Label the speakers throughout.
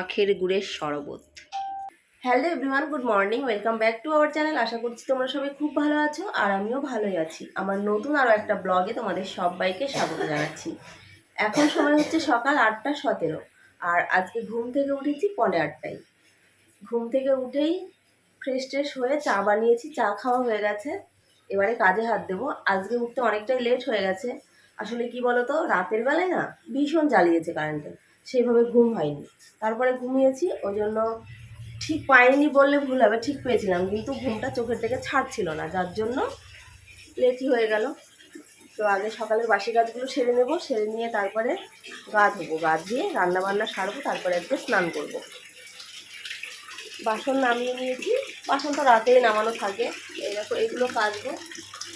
Speaker 1: আখের গুড়ের শরবত।
Speaker 2: Hello everyone good morning welcome back to our channel আশা করছি তোমরা সবাই খুব ভালো আছো আর আমিও ভালোই আছি। আমার নতুন আরও একটা ব্লগে তোমাদের সবাইকে স্বাগত জানাচ্ছি। এখন সময় হচ্ছে সকাল আটটা সতেরো আর আজকে ঘুম থেকে উঠেছি পনে আটটায়। ঘুম থেকে উঠেই ফ্রেশ ট্রেশ হয়ে চা বানিয়েছি, চা খাওয়া হয়ে গেছে। এবারে কাজে হাত দেবো। আজকে উঠতে অনেকটাই লেট হয়ে গেছে। আসলে কি বলতো, রাতের বেলায় না ভীষণ জ্বালিয়েছে কারেন্টে সেইভাবে ঘুম হয়নি। তারপরে ঘুমিয়েছি ওই জন্য ঠিক পাইনি বললে ভুল হবে, ঠিক পেয়েছিলাম, কিন্তু ঘুমটা চোখের থেকে ছাড়ছিল না, যার জন্য লেটই হয়ে গেল। তো আগে সকালের বাসি গাছগুলো সেরে নেব, সেরে নিয়ে তারপরে গা ধোবো, গা ধুয়ে রান্না বান্না সারবো, তারপরে একটু স্নান করব। বাসন নামিয়ে নিয়েছি, বাসন তো রাতেই নামানো থাকে, এই দেখো এগুলো কাচবো,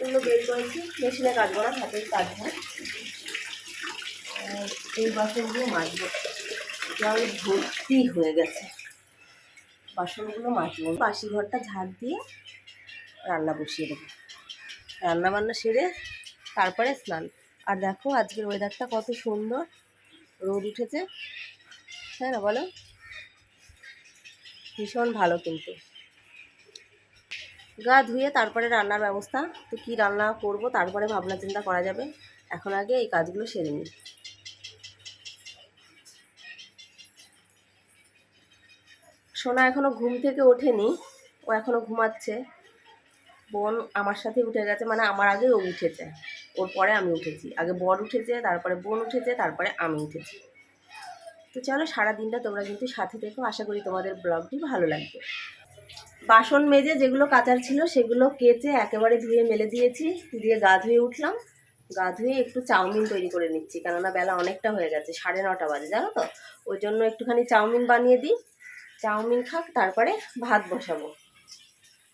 Speaker 2: এগুলো বের করেছি, মেশিনে কাটবো না হাতেই কাটবো এই বাসনগুলো মাজবো। জল ভর্তি হয়ে গেছে। বাসনগুলো মাজবো। বাসি ঘরটা ঝাড় দিয়ে রান্না বসিয়ে দেবো। রান্না বান্না সেরে তারপরে স্নান। আর দেখো আজকের ওয়েদারটা কত সুন্দর। রোদ উঠেছে। তাই না বলো? ভীষণ ভালো কিন্তু। গা ধুয়ে তারপরে রান্নার ব্যবস্থা। তো কী রান্না করব তারপরে ভাবনা চিন্তা করা যাবে। এখন আগে এই কাজগুলো সেরে নিই। সোনা এখনও ঘুম থেকে ওঠেনি, ও এখনও ঘুমাচ্ছে। বোন আমার সাথে উঠে গেছে মানে আমার আগে ও উঠেছে। ওর পরে আমি উঠেছি। আগে বর উঠেছে, তারপরে বোন উঠেছে, তারপরে আমি উঠেছি। তো চলো সারা দিনটা তোমরা কিন্তু সাথে থেকো। আশা করি তোমাদের ব্লগটি ভালো লাগবে। বাসন মেজে যেগুলো কাচার ছিল, সেগুলো কেচে একেবারে ধুয়ে মেলে দিয়েছি। দিয়ে গা ধুয়ে উঠলাম। গা ধুয়ে একটু চাউমিন তৈরি করে নিচ্ছি, কেননা বেলা অনেকটা হয়ে গেছে, সাড়ে নটা বাজে, জানো তো? ওই জন্য একটুখানি চাউমিন বানিয়ে দিই। চাউমিন খাক, তারপরে ভাত বসাবো।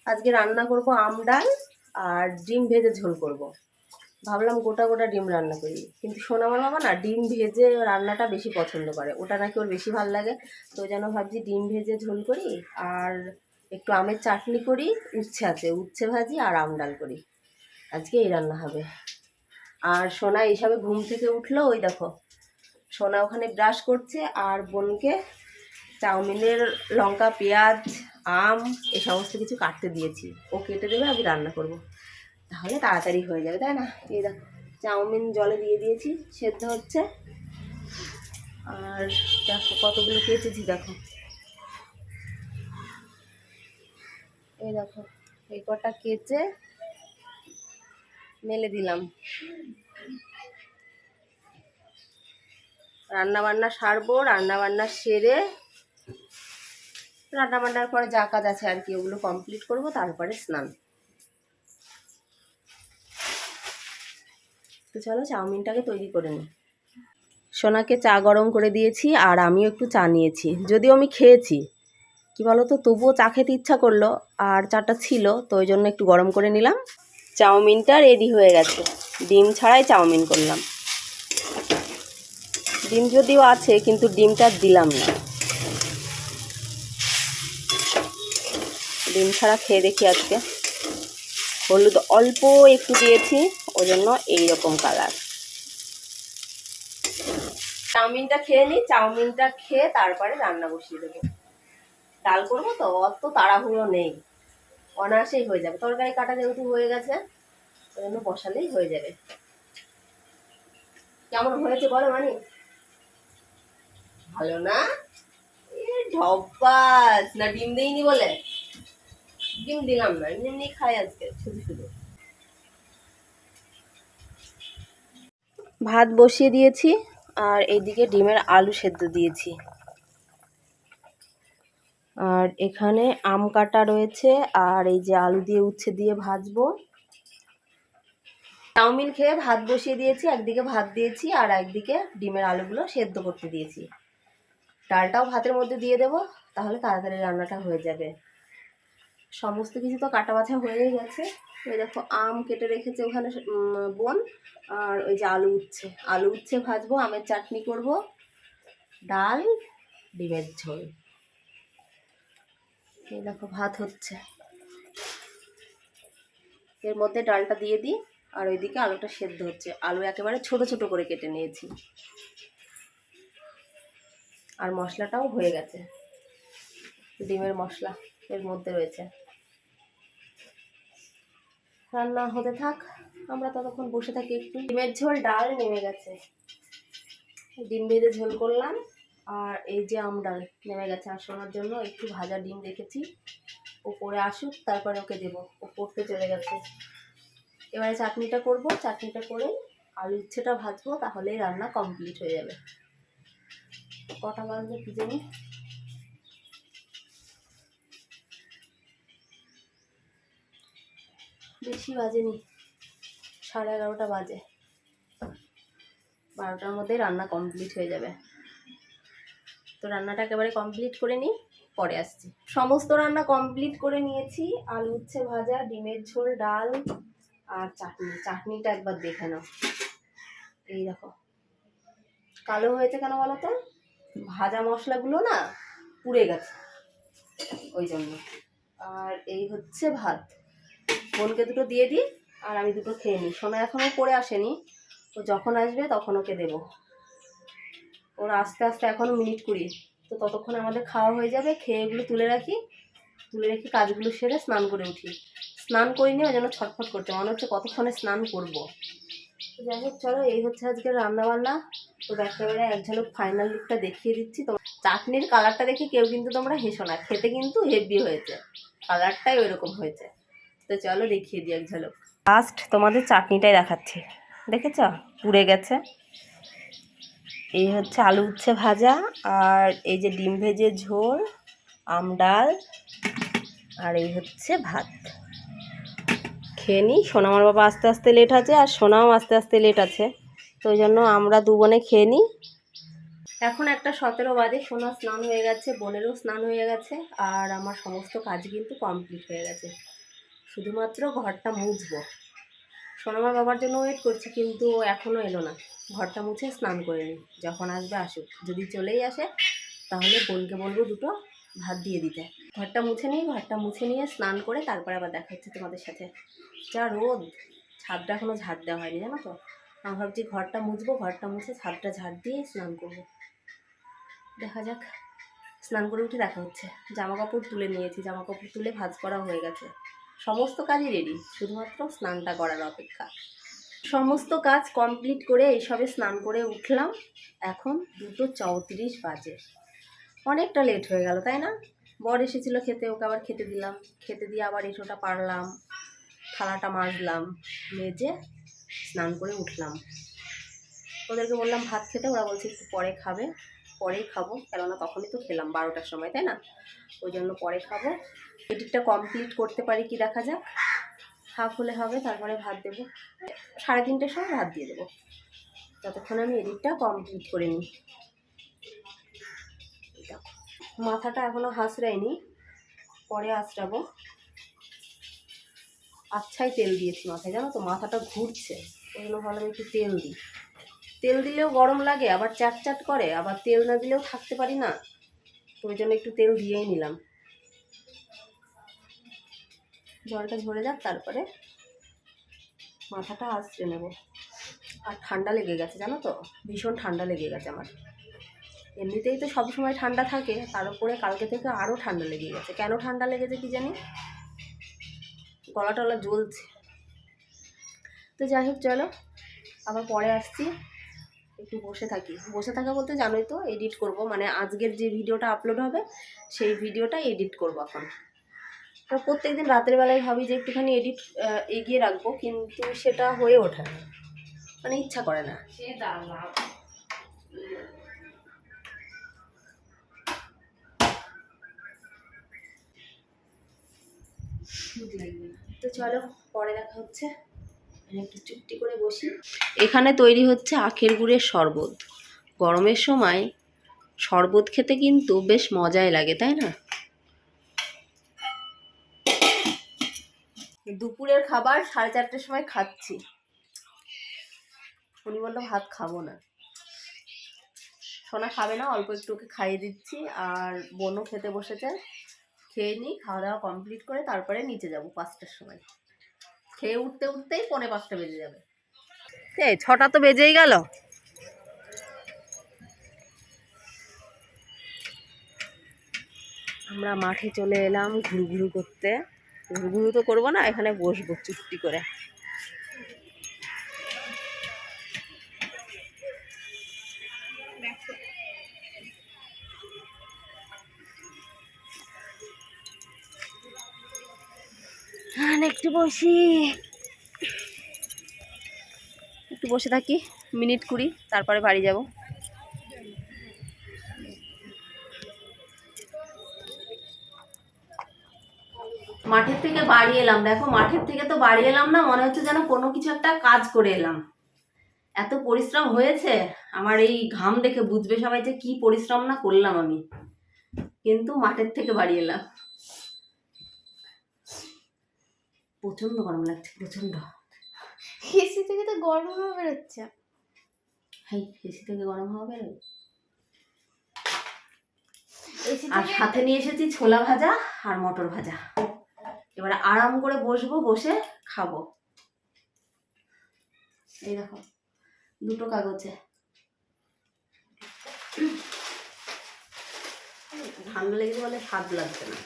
Speaker 2: আজকে রান্না করব আম ডাল আর ডিম ভেজে ঝোল করব। ভাবলাম গোটা গোটা ডিম রান্না করি, কিন্তু সোনামার বাবা না ডিম ভেজে রান্নাটা বেশি পছন্দ করে। ওটা নাকি ওর বেশি ভালো লাগে, তো যেন ভাবছি ডিম ভেজে ঝোল করি আর একটু আমের চাটনি করি, উচ্ছে আছে, উচ্ছে ভাজি আর আম ডাল করি। আজকে এই রান্না হবে। আর সোনা এইসবে ঘুম থেকে উঠল, ওই দেখো, সোনা ওখানে ব্রাশ করছে আর বোনকে চাউমিনের লঙ্কা, পেঁয়াজ, আম, এ সমস্ত কিছু কাটতে দিয়েছি। ও কেটে দেবে, আমি রান্না করব। তাহলে তাড়াতাড়ি হয়ে যাবে, তাই না? এই দেখো, চাউমিন জলে দিয়ে দিয়েছি, সেদ্ধ হচ্ছে। আর দেখো, কতগুলো কেচেছি দেখো। এই দেখো, এই কটা কেচে মেলে দিলাম। রান্না বান্না সারবো রান্না বান্না সেরে রান্না বান্নার পরে যা কাজ আছে আর কি, ওগুলো কমপ্লিট করব, তারপরে স্নান। তো চলো চাউমিনটাকে তৈরি করে নিই। সোনাকে চা গরম করে দিয়েছি আর আমিও একটু চা নিয়েছি। যদিও আমি খেয়েছি, কি বলো তো তবুও চা খেতে ইচ্ছা করল, আর চাটা ছিল, তো ওই জন্য একটু গরম করে নিলাম। চাউমিনটা রেডি হয়ে গেছে। ডিম ছাড়াই চাউমিন করলাম। ডিম যদিও আছে, কিন্তু ডিমটা দিলাম না। ডিম ছাড়া খেয়ে দেখি আজকে। হলুদ অল্প একটু দিয়েছি ওই জন্য এইরকম কালার চাউমিনটা খেয়ে নিই চাউমিনটা খেয়ে তারপরে রান্না বসিয়ে দেবো। ডাল করব তো, অত তাড়াহুড়ো নেই। অনায়াসেই হয়ে যাবে। তরকারি কাটা যেহেতু হয়ে গেছে ওই জন্য বসালেই হয়ে যাবে। কেমন হয়েছে বলো মানে? ভালো না? ঢব্বাস না ডিম দেইনি বলে? ডিম দিলাম না, এমনি এমনি খাই আজকে, শুধু শুধু। ভাত বসিয়ে দিয়েছি, আর এইদিকে ডিমের আলু সেদ্ধ দিয়েছি। আর এখানে আম কাটা রয়েছে, আর এই যে আলু দিয়ে উচ্ছে দিয়ে ভাজবো। চাউমিন খেয়ে ভাত বসিয়ে দিয়েছি, একদিকে ভাত দিয়েছি, আর একদিকে ডিমের আলুগুলো সেদ্ধ করতে দিয়েছি। ডালটাও ভাতের মধ্যে দিয়ে দেবো, তাহলে তাড়াতাড়ি রান্নাটা হয়ে যাবে। সমস্ত কিছু তো কাটা বাছা হয়েই গেছে। ওই দেখো, আম কেটে রেখেছে ওখানে বোন। আর ওই যে আলু উচ্ছে। আলু উচ্ছে ভাজবো, আমের চাটনি করব। ডাল, ডিমের ঝোল। এই দেখো, ভাত হচ্ছে। এর মধ্যে ডালটা দিয়ে দিই, আর ওইদিকে আলুটা সেদ্ধ হচ্ছে। আলু একেবারে ছোট ছোট করে কেটে নিয়েছি। আর মশলাটাও হয়ে গেছে। ডিমের মশলা এর মধ্যে রয়েছে। রান্না হতে থাক, আমরা ততক্ষণ বসে থাকি একটু। ডিমের ঝোল ডাল নেমে গেছে। ডিম ভেজে ঝোল করলাম, আর এই যে আম ডাল নেমে গেছে। আর শোনার জন্য একটু ভাজা ডিম রেখেছি। ও আসুক, তারপরে ওকে দেবো। ও পড়তে চলে গেছে। এবারে চাটনিটা করব। চাটনিটা করে আলু ইচ্ছেটা ভাজবো, তাহলেই রান্না কমপ্লিট হয়ে যাবে। কটা বাজবে কি জানি? বেশি বাজেনি। সাড়ে এগারোটা বাজে। বারোটার মধ্যে রান্না কমপ্লিট হয়ে যাবে। তো রান্নাটা একেবারে কমপ্লিট করে নিই, পরে আসছি। সমস্ত রান্না কমপ্লিট করে নিয়েছি। আলু উচ্ছে ভাজা, ডিমের ঝোল, ডাল আর চাটনি। চাটনিটা একবার দেখে নাও। এই দেখো। কালো হয়েছে কেন বলো তো? ভাজা মশলাগুলো না পুড়ে গেছে। ওই জন্য। আর এই হচ্ছে ভাত। বোনকে দুটো দিয়ে দিই, আর আমি দুটো খেয়ে নিই। সোনা এখনও পড়ে আসেনি ও যখন আসবে তখন ওকে দেবো। ওর আস্তে আস্তে এখনও মিনিট কুড়ি, তো ততক্ষণ আমাদের খাওয়া হয়ে যাবে, খেয়ে এগুলো তুলে রাখি, তুলে রেখে কাজগুলো সেরে স্নান করে উঠি। স্নান করিনি, ওই জন্য ছটফট করতে মনে হচ্ছে কতক্ষণে স্নান করব। তো যাই হোক, চলো, এই হচ্ছে আজকে রান্না বান্না তো একেবারে এক ঝলক ফাইনাল লুকটা দেখিয়ে দিচ্ছি। তো চাটনির কালারটা দেখে কেউ কিন্তু তোমরা হেসো না, খেতে কিন্তু হেভি হয়েছে। কালারটাই ওইরকম হয়েছে। তো চলো দেখিয়ে দিই এক ঝলক। লাস্ট তোমাদের চাটনিটাই দেখাচ্ছি। দেখেছ? পুড়ে গেছে। এই হচ্ছে আলু উচ্ছে ভাজা আর এই যে ডিম ভেজে ঝোল, আম ডাল আর এই হচ্ছে ভাত। খেয়ে নিই। সোনামার বাবা আস্তে আস্তে লেট আছে আর সোনাও আস্তে আস্তে লেট আছে। তো ওই জন্য আমরা দু বোনে খেয়ে নিই। এখন একটা সতেরো বাজে। সোনা স্নান হয়ে গেছে, বোনেরও স্নান হয়ে গেছে আর আমার সমস্ত কাজ কিন্তু কমপ্লিট হয়ে গেছে। শুধুমাত্র ঘরটা মুছবো। সোনামার বাবার জন্য ওয়েট করছি, কিন্তু ও এখনও এলো না। ঘরটা মুছে স্নান করে নিই যখন আসবে, আসুক। যদি চলেই আসে, তাহলে বোনকে বলব দুটো ভাত দিয়ে দিতে। ঘরটা মুছে নিই ঘরটা মুছে নিয়ে স্নান করে তারপরে আবার দেখা হচ্ছে তোমাদের সাথে। যা রোদ। ছাদটা এখনও ঝাড় দেওয়া হয়নি, জানো তো? আমি ভাবছি ঘরটা মুছবো, ঘরটা মুছে ছাদটা ঝাড় দিয়ে স্নান করব। দেখা যাক। স্নান করে উঠে দেখা হচ্ছে। জামা কাপড় তুলে নিয়েছি। জামা কাপড় তুলে ভাজ করা হয়ে গেছে। সমস্ত কাজই রেডি শুধুমাত্র স্নানটা করার অপেক্ষা। সমস্ত কাজ কমপ্লিট করে এইসবে স্নান করে উঠলাম। এখন দুটো চৌত্রিশ বাজে। অনেকটা লেট হয়ে গেল, তাই না? বর এসেছিল খেতে, ওকে আবার খেতে দিলাম। খেতে দিয়ে আবার এঁটোটা পারলাম, থালাটা মাজলাম, মেজে স্নান করে উঠলাম। ওদেরকে বললাম, ভাত খেতে? ওরা বলছে, একটু পরে খাবে, পরেই খাব। কেননা তখনই তো খেলাম বারোটার সময়, তাই না? ওই জন্য পরে খাব। এডিটটা কমপ্লিট করতে পারি কি দেখা যাক। হাফ হলে হবে, তারপরে ভাত দেবো। সাড়ে তিনটের সময় ভাত দিয়ে দেবো। ততক্ষণ আমি এডিটটা কমপ্লিট করে নিই। মাথাটা এখনও হাসড়াইনি পরে আঁচড়াবো আচ্ছাই তেল দিয়েছি মাথায়, জানো তো? মাথাটা ঘুরছে। ওই জন্য ভাবলাম একটু তেল দিই। তেল দিলেও গরম লাগে, আবার চ্যাট চ্যাট করে, আবার তেল না দিলেও থাকতে পারি না। তো ওই জন্য একটু তেল দিয়েই নিলাম। জলটা ঝরে যাক, তারপরে মাথাটা আঁচড়ে নেব। আর ঠান্ডা লেগে গেছে, জানো তো? ভীষণ ঠান্ডা লেগে গেছে আমার। এমনিতেই তো সব সময় ঠান্ডা থাকে, তার উপরে কালকে থেকে আরও ঠান্ডা লেগে গেছে। কেন ঠান্ডা লেগেছে কি জানি? গলা টলা জ্বলছে। তো যাই হোক, চলো, আবার পরে আসছি। একটু বসে থাকি। বসে থাকা বলতে জানোই তো এডিট করব। মানে আজকের যে ভিডিওটা আপলোড হবে সেই ভিডিওটা এডিট করব এখন। তো প্রত্যেক দিন রাতের বেলায় ভাবি যে একটুখানি এডিট এগিয়ে রাখব কিন্তু সেটা হয়ে ওঠে না। মানে ইচ্ছা করে না। তো চলো পরে দেখা হচ্ছে। একটু চুপটি করে বসি। এখানে তৈরি হচ্ছে আখের গুড়ের শরবত। গরমের সময় শরবত খেতে কিন্তু বেশ মজাই লাগে, তাই না? দুপুরের খাবার সাড়ে চারটের সময় খাচ্ছি। উনি বলল, ভাত খাব না। সোনা খাবে না, অল্প একটু ওকে খাইয়ে দিচ্ছি। আর বোনও খেতে বসেছে। খেয়ে নিই, খাওয়া দাওয়া কমপ্লিট করে তারপরে নিচে যাব পাঁচটার সময়। খেয়ে উঠতে উঠতেই পনে পাঁচটা বেজে যাবে। এই ছটা তো বেজেই গেল। আমরা মাঠে চলে এলাম ঘুরঘুরু করতে। ঘুরঘুরু তো করব না, এখানে বসবো চুপটি করে। হ্যাঁ একটু বসি। একটু বসে থাকি, মিনিট কুড়ি, তারপরে বাড়ি যাব। মাঠের থেকে বাড়ি এলাম। দেখো, মাঠের থেকে তো বাড়ি এলাম না, মনে হচ্ছে যেন কোনো কিছু একটা কাজ করে এলাম। এত পরিশ্রম হয়েছে, আমার এই ঘাম দেখে বুঝবে সবাই যে কি পরিশ্রম না করলাম আমি। কিন্তু মাঠের থেকে বাড়ি এলাম। প্রচণ্ড গরম লাগছে প্রচণ্ড
Speaker 3: এসি থেকে তো গরম হাওয়া বেরোচ্ছে।
Speaker 2: হাই এসি থেকে গরম হাওয়া বেরোয়? আর সাথে নিয়ে এসেছি ছোলা ভাজা আর মটর ভাজা। এবারে আরাম করে বসবো বসে খাব। এই দেখো দুটো কাগজে। ঠান্ডা লেগেছে বলে স্বাদ লাগছে না।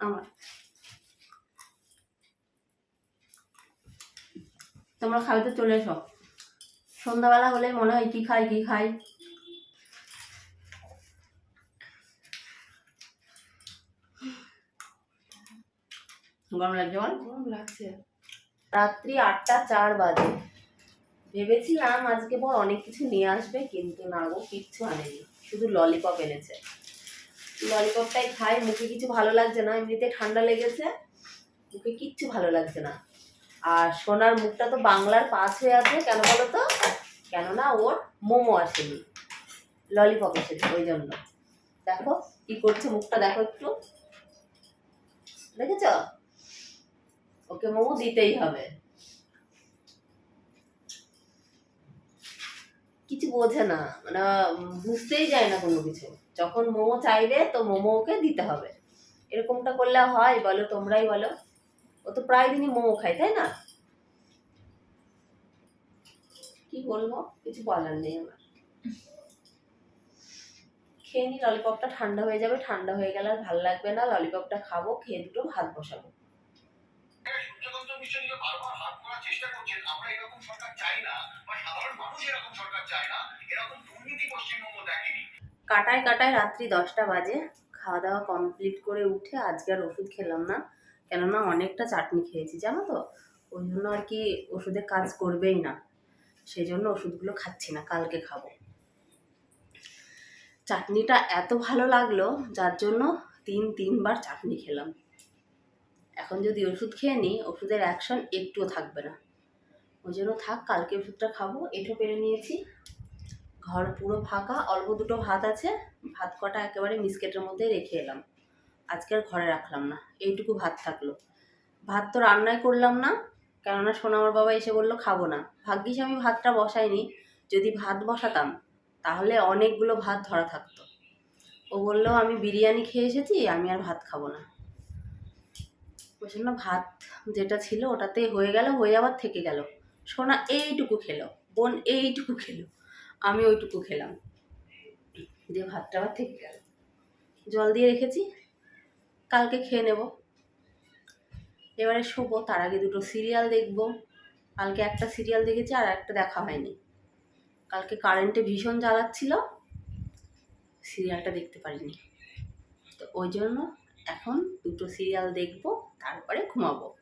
Speaker 2: আমার। তোমরা খাবে তো চলে এসো। সন্ধ্যাবেলা হলে মনে হয় কি খাই কি খাই? গরম লাগছে বল
Speaker 3: গরম লাগছে।
Speaker 2: রাত্রি আটটা চার বাজে। ভেবেছিলাম আজকে বর অনেক কিছু নিয়ে আসবে কিন্তু না গো কিচ্ছু আনেনি। শুধু ললিপপ এনেছে। ললিপপটাই খাই মুখে কিছু ভালো লাগছে না এমনিতে ঠান্ডা লেগেছে মুখে কিচ্ছু ভালো লাগছে না। আর সোনার মুখটা তো বাংলার পাস হয়ে আছে, কেন বলো তো? কেননা ওর মোমো আসেনি ললিপপ এসেছে ওই জন্য। দেখো কি করছে মুখটা, দেখো একটু। দেখেছ? ওকে মোমো দিতেই হবে। কিছু বোঝে না মানে বুঝতেই যায় না কোনো কিছু। যখন মোমো চাইবে, তো মোমো ওকে দিতে হবে। এরকমটা করলে হয়, বলো তোমরাই বলো। ও তো প্রায় দিনই মোমো খায় তাই না? কি বলব? কিছু বলার নেই আমার। খেয়ে নি ললিপপটা ঠান্ডা হয়ে যাবে ঠান্ডা হয়ে গেলে আর ভালো লাগবে না। ললিপপটা খাব খেয়ে দুটো ভাত বসাবো। কাটায় কাটায় রাত্রি দশটা বাজে। খাওয়া দাওয়া কমপ্লিট করে উঠে আজকে আর ওষুধ খেলাম না। কেননা অনেকটা চাটনি খেয়েছি, জানো তো? ওই জন্য আর কি ওষুধে কাজ করবেই না। সেই জন্য ওষুধগুলো খাচ্ছি না, কালকে খাব। চাটনিটা এত ভালো লাগল, যার জন্য তিন, তিনবার চাটনি খেলাম। এখন যদি ওষুধ খেয়ে নিই, ওষুধের অ্যাকশন একটুও থাকবে না। ওই জন্য থাক, কালকে ওষুধটা খাব। এঁঠো পেরে নিয়েছি। ঘর পুরো ফাঁকা, অল্প দুটো ভাত আছে। ভাত কটা একেবারে মিসকেটের মধ্যে রেখে এলাম। আজকে আর ঘরে রাখলাম না, এইটুকু ভাত থাকল। ভাত তো রান্নাই করলাম না, কেননা সোনামার বাবা এসে বলল, খাব না। ভাগ্যিস আমি ভাতটা বসাইনি, যদি ভাত বসাতাম, তাহলে অনেকগুলো ভাত ধরা থাকতো। ও বলল, আমি বিরিয়ানি খেয়ে এসেছি, আমি আর ভাত খাব না। ওই জন্য ভাত যেটা ছিল ওটাতে হয়ে গেল, হয়ে আবার থেকে গেল। সোনা এইটুকু খেলো, বোন এইটুকু খেলো, আমি ওইটুকু খেলাম। দিয়ে ভাতটা আবার থেকে গেল। জল দিয়ে রেখেছি কালকে খেয়ে নেব। এবারে শোবো, তার আগে দুটো সিরিয়াল দেখব। কালকে একটা সিরিয়াল দেখেছি আর একটা দেখা হয়নি। কালকে কারেন্টে ভীষণ জ্বালাচ্ছিল, সিরিয়ালটা দেখতে পারিনি। তো ওই জন্য এখন দুটো সিরিয়াল দেখব, তারপরে ঘুমাবো।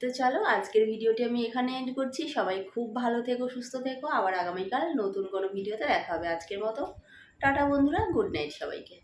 Speaker 2: তো চলো, আজকের ভিডিওটি আমি এখানে এন্ড করছি। সবাই খুব ভালো থেকো, সুস্থ থেকো। আবার আগামীকাল নতুন কোনো ভিডিওতে দেখা হবে। আজকের মতো টাটা বন্ধুরা, গুড নাইট সবাইকে।